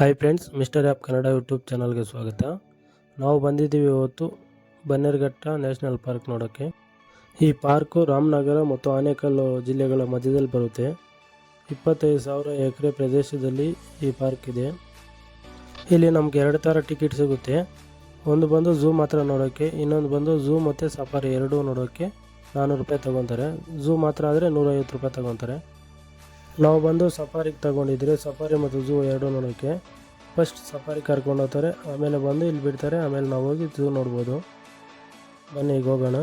Hi friends mister app Kannada YouTube ಚಾನಲ್ಗೆ ಸ್ವಾಗತ. ನಾವು ಬಂದಿದ್ದೀವಿ ಇವತ್ತು ಬನ್ನೇರ್ಘಟ್ಟ ನ್ಯಾಷನಲ್ ಪಾರ್ಕ್ ನೋಡೋಕ್ಕೆ. ಈ ಪಾರ್ಕು ರಾಮನಗರ ಮತ್ತು ಆನೇಕಲ್ ಜಿಲ್ಲೆಗಳ ಮಧ್ಯದಲ್ಲಿ ಬರುತ್ತೆ. ಇಪ್ಪತ್ತೈದು ಸಾವಿರ ಎಕರೆ ಪ್ರದೇಶದಲ್ಲಿ ಈ ಪಾರ್ಕ್ ಇದೆ. ಇಲ್ಲಿ ನಮ್ಗೆ ಎರಡು ಥರ ಟಿಕೆಟ್ ಸಿಗುತ್ತೆ. ಒಂದು ಬಂದು ಝೂ ಮಾತ್ರ ನೋಡೋಕ್ಕೆ, ಇನ್ನೊಂದು ಬಂದು ಝೂ ಮತ್ತು ಸಫಾರಿ ಎರಡೂ ನೋಡೋಕ್ಕೆ ನಾನ್ನೂರು ರೂಪಾಯಿ ತೊಗೊತಾರೆ. ಝೂ ಮಾತ್ರ ಆದರೆ ನೂರೈವತ್ತು ರೂಪಾಯಿ ತೊಗೊತಾರೆ. ನಾವು ಬಂದು ಸಫಾರಿಗೆ ತಗೊಂಡಿದ್ರೆ ಸಫಾರಿ ಮತ್ತು ಝೂ ಎರಡೂ ನೋಡೋಕ್ಕೆ ಫಸ್ಟ್ ಸಫಾರಿ ಕರ್ಕೊಂಡು ಹೋಗ್ತಾರೆ, ಆಮೇಲೆ ಬಂದು ಇಲ್ಲಿ ಬಿಡ್ತಾರೆ, ಆಮೇಲೆ ನಾವು ಹೋಗಿ ಝೂ ನೋಡ್ಬೋದು. ಬನ್ನಿ, ಈಗ ಹೋಗೋಣ.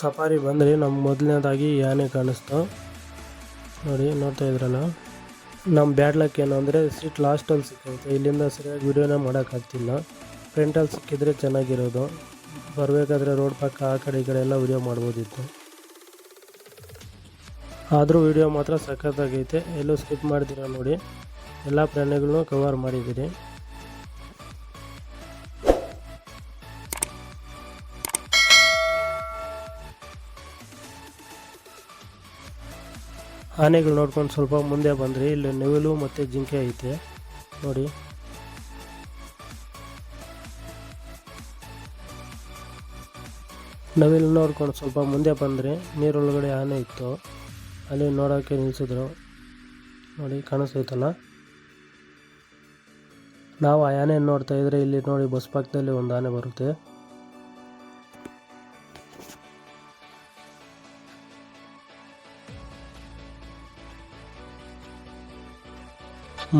ಸಫಾರಿ ಬಂದರೆ ನಮ್ಮ ಮೊದಲನೇದಾಗಿ ಯಾನೆ ಕಾಣಿಸ್ತು. ನೋಡಿ, ನೋಡ್ತಾ ಇದ್ರಲ್ಲ. ನಮ್ಮ ಬ್ಯಾಡ್ ಲಕ್ ಏನು ಅಂದರೆ ಸೀಟ್ ಲಾಸ್ಟಲ್ಲಿ ಸಿಕ್ಕೈತೆ ಇಲ್ಲಿಂದ ಸರಿಯಾಗಿ ವಿಡಿಯೋನೇ ಮಾಡೋಕ್ಕಾಗ್ತಿಲ್ಲ. ಫ್ರಂಟಲ್ಲಿ ಸಿಕ್ಕಿದ್ರೆ ಚೆನ್ನಾಗಿರೋದು. ಬರಬೇಕಾದ್ರೆ ರೋಡ್ ಪಕ್ಕ ಆ ಕಡೆ ಈ ಕಡೆ ಎಲ್ಲ ವೀಡಿಯೋ ಮಾಡ್ಬೋದಿತ್ತು. ಆದರೂ ವಿಡಿಯೋ ಮಾತ್ರ ಸಖತ್ತಾಗೈತೆ. ಎಲ್ಲೂ ಸ್ಕಿಪ್ ಮಾಡ್ತೀರಾ ನೋಡಿ. ಎಲ್ಲ ಪ್ರಾಣಿಗಳನ್ನೂ ಕವರ್ ಮಾಡಿದ್ದೀರಿ ಆನೆಗಳು ನೋಡ್ಕೊಂಡು ಸ್ವಲ್ಪ ಮುಂದೆ ಬಂದರೆ. ಇಲ್ಲಿ ನೆವಿಲು ಮತ್ತು ಜಿಂಕೆ ಐತೆ. ನೋಡಿ. ನವಿಲು ನೋಡ್ಕೊಂಡು ಸ್ವಲ್ಪ ಮುಂದೆ ಬಂದರೆ ನೀರೊಳಗಡೆ ಆನೆ ಇತ್ತು. ಅಲ್ಲಿ ನೋಡೋಕ್ಕೆ ನಿಲ್ಲಿಸಿದ್ರು ನೋಡಿ ಕಾಣಿಸ್ತೈತಲ್ಲ ನಾವು ಆ ಆನೆ ನೋಡ್ತಾ ಇದ್ರೆ ಇಲ್ಲಿ ನೋಡಿ ಬಸ್ ಪಕ್ಕದಲ್ಲಿ ಒಂದು ಆನೆ ಬರುತ್ತೆ.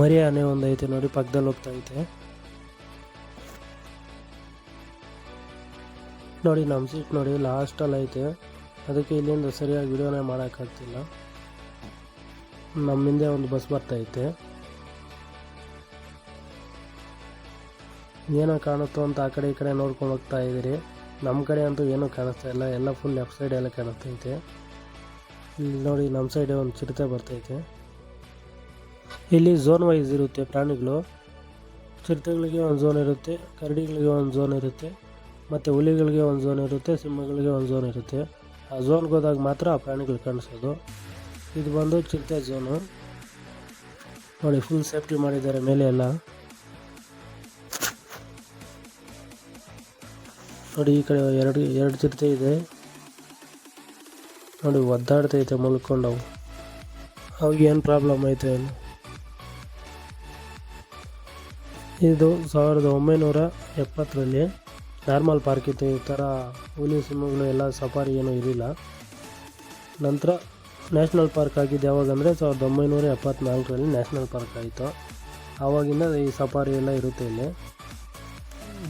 ಮರಿ ಆನೆ ಒಂದು ಐತೆ ನೋಡಿ, ಪಕ್ಕದಲ್ಲಿ ಹೋಗ್ತಾ ಐತೆ. ನೋಡಿ ನಮ್ಮ ಸೀಟ್ ನೋಡಿ ಲಾಸ್ಟಲ್ಲಿ ಐತೆ. ಅದಕ್ಕೆ ಇಲ್ಲಿಂದ ಸರಿಯಾಗಿ ವಿಡಿಯೋನೇ ಮಾಡೋಕ್ಕಾಗ್ತಿಲ್ಲ ನಮ್ಮ ಹಿಂದೆ ಒಂದು ಬಸ್ ಬರ್ತೈತೆ ಏನೋ ಕಾಣುತ್ತೋ ಅಂತ ಆ ಕಡೆ ಈ ಕಡೆ ನೋಡ್ಕೊಂಡು ಹೋಗ್ತಾ ಇದ್ದೀರಿ. ನಮ್ಮ ಕಡೆ ಅಂತೂ ಏನೂ ಕಾಣಿಸ್ತಾ ಇಲ್ಲ. ಎಲ್ಲ ಫುಲ್ ಲೆಫ್ಟ್ ಸೈಡ್ ಎಲ್ಲ ಕಾಣಿಸ್ತೈತೆ ಇಲ್ಲಿ ನೋಡಿ ನಮ್ಮ ಸೈಡೆ ಒಂದು ಚಿರತೆ ಬರ್ತೈತೆ ಇಲ್ಲಿ ಝೋನ್ ವೈಸ್ ಇರುತ್ತೆ ಪ್ರಾಣಿಗಳು. ಚಿರತೆಗಳಿಗೆ ಒಂದು ಝೋನ್ ಇರುತ್ತೆ, ಕರಡಿಗಳಿಗೆ ಒಂದು ಝೋನ್ ಇರುತ್ತೆ. ಮತ್ತು ಹುಲಿಗಳಿಗೆ ಒಂದು ಝೋನ್ ಇರುತ್ತೆ, ಸಿಂಹಗಳಿಗೆ ಒಂದು ಝೋನ್ ಇರುತ್ತೆ. ಆ ಝೋನ್ಗೆ ಹೋದಾಗ ಮಾತ್ರ ಆ ಪ್ರಾಣಿಗಳು ಕಾಣಿಸೋದು. ಇದು ಬಂದು ಚಿರತೆ ಝೋನು ನೋಡಿ ಫುಲ್ ಸೇಫ್ಟಿ ಮಾಡಿದ್ದಾರೆ ಮೇಲೆ ಎಲ್ಲ. ನೋಡಿ, ಈ ಕಡೆ ಎರಡು ಎರಡು ಚಿರತೆ ಇದೆ. ನೋಡಿ ಒದ್ದಾಡ್ತೈತೆ ಮಲ್ಕೊಂಡವು. ಅವಾಗ ಏನು ಪ್ರಾಬ್ಲಮ್ ಐತೆ ಇದು ಸಾವಿರದ ಒಂಬೈನೂರ ಎಪ್ಪತ್ತರಲ್ಲಿ ನಾರ್ಮಲ್ ಪಾರ್ಕ್ ಇತ್ತು, ಈ ಥರ ಹುಲಿ, ಸಿಂಹಗಳು ಎಲ್ಲ ಸಫಾರಿ ಏನೂ ಇರಲಿಲ್ಲ. ನಂತರ ನ್ಯಾಷನಲ್ ಪಾರ್ಕ್ ಆಗಿದ್ದು ಯಾವಾಗಂದರೆ ಸಾವಿರದ ಒಂಬೈನೂರ ಎಪ್ಪತ್ನಾಲ್ಕರಲ್ಲಿ ನ್ಯಾಷನಲ್ ಪಾರ್ಕ್ ಆಯಿತು. ಆವಾಗಿಂದ ಈ ಸಫಾರಿ ಎಲ್ಲ ಇರುತ್ತೆ ಇಲ್ಲಿ.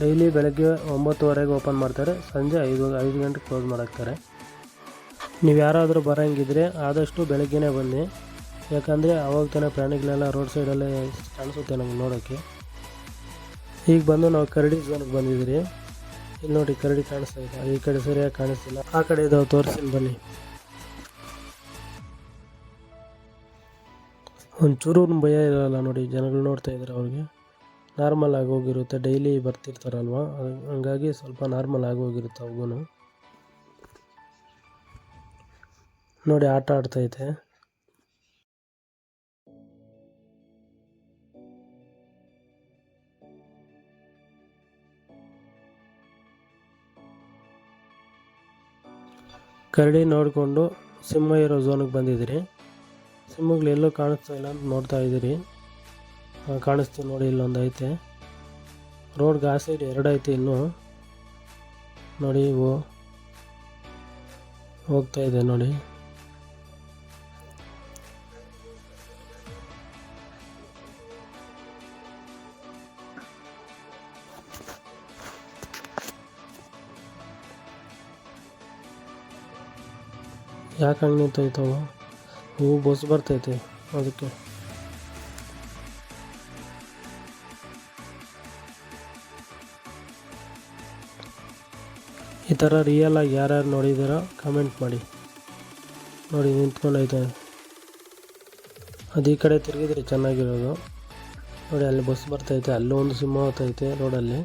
ಡೈಲಿ ಬೆಳಗ್ಗೆ ಒಂಬತ್ತುವರೆಗೆ ಓಪನ್ ಮಾಡ್ತಾರೆ, ಸಂಜೆ ಐದು ಐದು ಗಂಟೆಗೆ ಕ್ಲೋಸ್ ಮಾಡಾಕ್ತಾರೆ. ನೀವು ಯಾರಾದರೂ ಬರೋಂಗಿದ್ರೆ ಆದಷ್ಟು ಬೆಳಗ್ಗೆನೇ ಬನ್ನಿ. ಯಾಕಂದರೆ ಅವಾಗ ತಾನೇ ಪ್ರಾಣಿಗಳೆಲ್ಲ ರೋಡ್ ಸೈಡಲ್ಲೇ ಕಾಣಿಸುತ್ತೆ ನಮ್ಗೆ ನೋಡೋಕ್ಕೆ. ಈಗ ಬಂದು ನಾವು ಕರಡಿ ಝೋನಿಗೆ ಬಂದಿದ್ದೀರಿ. ಇಲ್ಲಿ ನೋಡಿ, ಕರಡಿ ಕಾಣಿಸ್ತಾ ಇದೆ. ಈ ಕಡೆ ಸರಿಯಾಗಿ ಕಾಣಿಸ್ತಿಲ್ಲ. ಆ ಕಡೆ ಇದಾವೆ ತೋರಿಸ್ತೀನಿ ಬನ್ನಿ. ಒಂಚೂರು ಭಯ ಇರಲ್ಲ ನೋಡಿ, ಜನಗಳು ನೋಡ್ತಾ ಇದ್ದಾರೆ ಅವ್ರಿಗೆ. ನಾರ್ಮಲ್ ಆಗಿ ಹೋಗಿರುತ್ತೆ, ಡೈಲಿ ಬರ್ತಿರ್ತಾರಲ್ವ? ಹಂಗಾಗಿ ಸ್ವಲ್ಪ ನಾರ್ಮಲ್ ಆಗಿ ಹೋಗಿರುತ್ತೆ ಅವ್ಗೂ ನೋಡಿ, ಆಟ ಆಡ್ತೈತೆ ಕರಡಿ ನೋಡಿಕೊಂಡು ಸಿಂಹ ಇರೋ ಝೋನಿಗೆ ಬಂದಿದ್ದೀರಿ. ಸಿಂಹಗಳು ಎಲ್ಲೂ ಕಾಣಿಸ್ತಾ ಇಲ್ಲ ಅಂತ ನೋಡ್ತಾ ಇದ್ದೀರಿ. ಕಾಣಿಸ್ತೀವಿ ಕಾಣಿಸ್ತು ನೋಡಿ, ಇಲ್ಲೊಂದು ಐತೆ. ರೋಡ್ಗೆ ಆ ಸೈಡ್ ಎರಡು ಐತೆ ಇನ್ನು. ನೋಡಿ, ಇವು ಹೋಗ್ತಾ ಇದೆ ನೋಡಿ. ಯಾಕೆ ಹಂಗೆ ನಿಂತೈತವು ಹೂವು ಬಸ್ ಬರ್ತೈತೆ ಅದಕ್ಕೆ. ಈ ಥರ ರಿಯಲ್ ಆಗಿ ಯಾರ್ಯಾರು ನೋಡಿದ್ದೀರ ಕಮೆಂಟ್ ಮಾಡಿ. ನೋಡಿ ನಿಂತ್ಕೊಂಡೈತೆ ಅದು ಈ ಕಡೆ ತಿರುಗಿದ್ರೆ ಚೆನ್ನಾಗಿರೋದು. ನೋಡಿ, ಅಲ್ಲಿ ಬಸ್ ಬರ್ತೈತೆ ಅಲ್ಲೂ ಒಂದು ಸಿಂಹ ಹೋಗ್ತೈತೆ ರೋಡಲ್ಲಿ.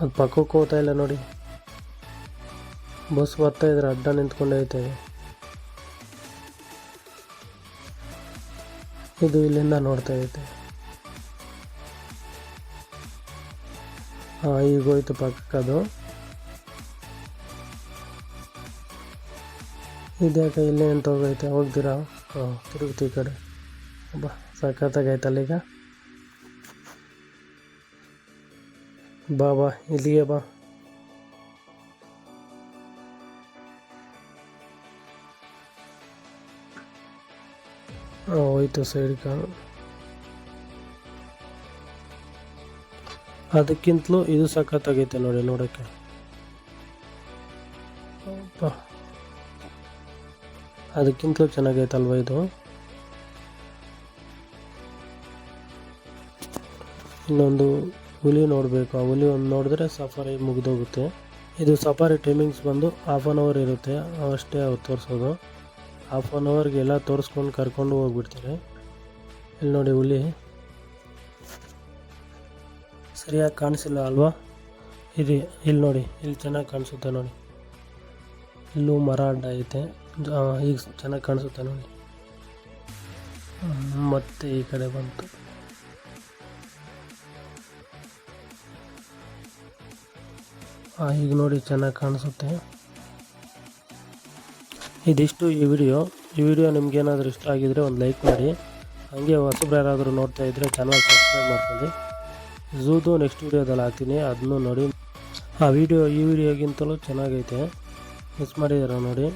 ಅದು ಪಕ್ಕಕ್ಕೆ ಹೋಗ್ತಾ ಇಲ್ಲ ನೋಡಿ. ಬಸ್ ಬರ್ತಾ ಇದ್ರೆ ಅಡ್ಡ ನಿಂತ್ಕೊಂಡೈತೆ. ಇದು ಇಲ್ಲಿಂದ ನೋಡ್ತಾ ಐತೆ. ಹಾಂ, ಈಗ ಹೋಯ್ತು ಪಕ್ಕದ್ದು ಇದ್ಯಾಕೆ ಇಲ್ಲೇ ಅಂತ ಹೋಗೈತೆ? ಹೋಗ್ತೀರಾ ಹಾಂ ತಿರುಗ್ತಿ ಈ ಕಡೆ. ಬಾ ಸಖತ್ತಾಗೈತಲ್ಲ ಈಗ. ಬಾ ಬಾ, ಇಲ್ಲಿಗೆ ಬಾ. ಹೋಯ್ತು ಸೈಡ್ಗೆ ಅದಕ್ಕಿಂತಲೂ ಇದು ಸಖತ್ತಾಗೈತೆ ನೋಡಿ, ನೋಡೋಕ್ಕೆ. ಅದಕ್ಕಿಂತಲೂ ಚೆನ್ನಾಗೈತಲ್ವ ಇದು? ಇನ್ನೊಂದು ಹುಲಿ ನೋಡಬೇಕು. ಆ ಹುಲಿ ಒಂದು ನೋಡಿದ್ರೆ ಸಫಾರಿ ಮುಗಿದೋಗುತ್ತೆ. ಇದು ಸಫಾರಿ ಟೈಮಿಂಗ್ಸ್ ಬಂದು ಹಾಫ್ ಆನ್ ಅವರ್ ಇರುತ್ತೆ. ಅಷ್ಟೇ ಅವ್ರು ತೋರಿಸೋದು ಹಾಫ್ ಆನ್ ಅವರ್ಗೆ ಎಲ್ಲ ತೋರಿಸ್ಕೊಂಡು ಕರ್ಕೊಂಡು ಹೋಗ್ಬಿಡ್ತಾರೆ. ಇಲ್ಲಿ ನೋಡಿ ಹುಲಿ. ಸರಿಯಾಗಿ ಕಾಣಿಸಿಲ್ಲ ಅಲ್ವಾ? ಇದು ಇಲ್ಲಿ ನೋಡಿ ಇಲ್ಲಿ ಚೆನ್ನಾಗಿ ಕಾಣಿಸುತ್ತೆ ನೋಡಿ. ಇಲ್ಲೂ ಮರ ಅಡ್ಡ ಐತೆ. ಈಗ ಚೆನ್ನಾಗಿ ಕಾಣಿಸುತ್ತೆ ನೋಡಿ. ಮತ್ತೆ ಈ ಕಡೆ ಬಂತು. ಈಗ ನೋಡಿ ಚೆನ್ನಾಗಿ ಕಾಣಿಸುತ್ತೆ. ಇದಿಷ್ಟು ಈ ವಿಡಿಯೋ. ಈ ವಿಡಿಯೋ ನಿಮ್ಗೇನಾದರೂ ಇಷ್ಟ ಆಗಿದ್ರೆ ಒಂದು ಲೈಕ್ ಮಾಡಿ. ಹಾಗೆ ಹೊಸಬ್ರು ಯಾರಾದರೂ ನೋಡ್ತಾ ಇದ್ದರೆ ಚಾನಲ್ ಸಬ್ಸ್ಕ್ರೈಬ್ ಮಾಡ್ಕೊಳ್ಳಿ. ಝೂದು ನೆಕ್ಸ್ಟ್ ವಿಡಿಯೋದಲ್ಲಿ ಹಾಕ್ತೀನಿ. ಅದನ್ನು ನೋಡಿ. ಆ ವಿಡಿಯೋ ಈ ವಿಡಿಯೋಗಿಂತಲೂ ಚೆನ್ನಾಗೈತೆ. ಮಿಸ್ ಮಾಡಿದಾರ ನೋಡಿ?